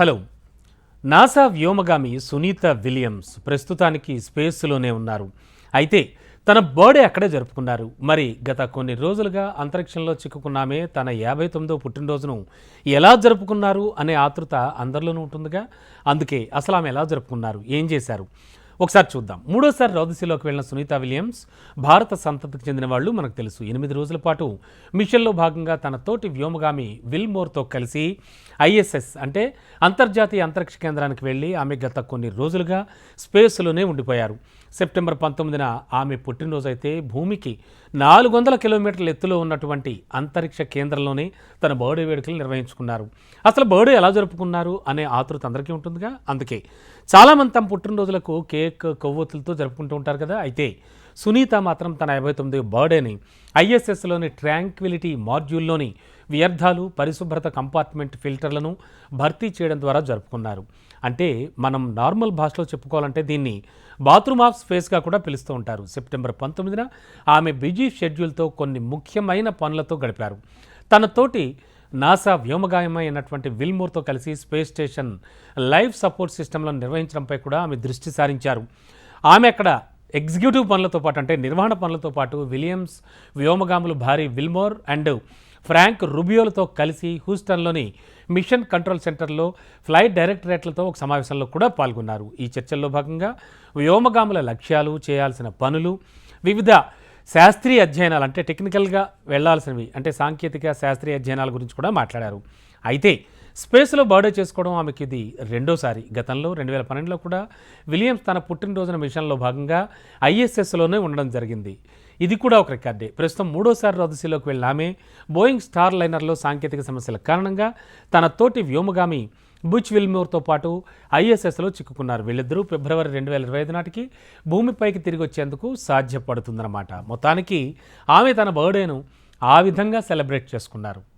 Hello. NASA వ్యోమగామి Sunita Williams ప్రస్తుతానికి స్పేస్లోనే ఉన్నారు. అయితే తన బర్త్డే అక్కడే జరుపుకున్నారు. మరి గత కొన్ని రోజులుగా అంతరిక్షంలో చిక్కుకున్నామే తన యాభై తొమ్మిదో పుట్టినరోజును ఎలా జరుపుకున్నారు అనే ఆతృత అందరిలోనూ ఉంటుందిగా. అందుకే అసలు ఆమె ఎలా జరుపుకున్నారు ఏం చేశారు? ఒకసారి చూద్దాం. మూడోసారి రౌదసిలోకి వెళ్ళిన సునీత విలియమ్స్ భారత సంతతికి చెందిన వాళ్ళు మనకు తెలుసు. ఎనిమిది రోజుల పాటు మిషన్లో భాగంగా తన తోటి వ్యోమగామి విల్మోర్తో కలిసి ఐఎస్ఎస్ అంటే అంతర్జాతీయ అంతరిక్ష కేంద్రానికి వెళ్ళి ఆమె గత కొన్ని రోజులుగా స్పేస్లోనే ఉండిపోయారు. సెప్టెంబర్ పంతొమ్మిదిన ఆమె పుట్టినరోజు అయితే భూమికి నాలుగు వందల కిలోమీటర్ల ఎత్తులో ఉన్నటువంటి అంతరిక్ష కేంద్రంలోనే తన బర్త్డే వేడుకలు నిర్వహించుకున్నారు. అసలు బర్త్డే ఎలా జరుపుకున్నారు అనే ఆతృత అందరికీ ఉంటుందిగా. అందుకే చాలామంది తమ పుట్టినరోజులకు కేక్ కొవ్వొత్తులతో జరుపుకుంటూ ఉంటారు కదా అయితే సునీత మాత్రం తన యాభై తొమ్మిది బర్త్డేని ఐఎస్ఎస్లోని ట్రాంక్విలిటీ మాడ్యూల్లోని వ్యర్థాలు పరిశుభ్రత కంపార్ట్మెంట్ ఫిల్టర్లను భర్తీ చేయడం ద్వారా జరుపుకున్నారు. అంటే మనం నార్మల్ భాషలో చెప్పుకోవాలంటే దీన్ని బాత్రూమ్ ఆఫ్ స్పేస్గా కూడా పిలుస్తూ ఉంటారు. సెప్టెంబర్ పంతొమ్మిదిన ఆమె బిజీ షెడ్యూల్తో కొన్ని ముఖ్యమైన పనులతో గడిపారు. తనతోటి నాసా వ్యోమగాయమైనటువంటి విల్మూర్తో కలిసి స్పేస్ స్టేషన్ లైఫ్ సపోర్ట్ సిస్టంలను నిర్వహించడంపై కూడా ఆమె దృష్టి సారించారు. ఆమె అక్కడ ఎగ్జిక్యూటివ్ పనులతో పాటు అంటే నిర్వహణ పనులతో పాటు విలియమ్స్ వ్యోమగాములు భారీ విల్మోర్ అండ్ ఫ్రాంక్ రుబియోలతో కలిసి హూస్టన్లోని మిషన్ కంట్రోల్ సెంటర్లో ఫ్లైట్ డైరెక్టరేట్లతో ఒక సమావేశంలో కూడా పాల్గొన్నారు. ఈ చర్చల్లో భాగంగా వ్యోమగాముల లక్ష్యాలు చేయాల్సిన పనులు వివిధ శాస్త్రీయ అధ్యయనాలు అంటే టెక్నికల్గా వెళ్ళాల్సినవి అంటే సాంకేతిక శాస్త్రీయ అధ్యయనాల గురించి కూడా మాట్లాడారు. అయితే స్పేస్లో బర్డే చేసుకోవడం ఆమెకి ఇది రెండోసారి. గతంలో రెండు వేల పన్నెండులో కూడా విలియమ్స్ తన పుట్టినరోజున మిషన్లో భాగంగా ఐఎస్ఎస్లోనే ఉండడం జరిగింది. ఇది కూడా ఒక రికార్డే. ప్రస్తుతం మూడోసారి రదశీలోకి వెళ్ళిన ఆమె బోయింగ్ స్టార్ లైనర్లో సాంకేతిక సమస్యల కారణంగా తన తోటి వ్యోమగామి బుచ్ విల్మోర్తో పాటు ఐఎస్ఎస్లో చిక్కుకున్నారు. వీళ్ళిద్దరూ ఫిబ్రవరి రెండు వేల ఇరవై ఐదు నాటికి భూమిపైకి తిరిగి వచ్చేందుకు సాధ్యపడుతుందన్నమాట. మొత్తానికి ఆమె తన బర్త్డేను ఆ విధంగా సెలబ్రేట్ చేసుకున్నారు.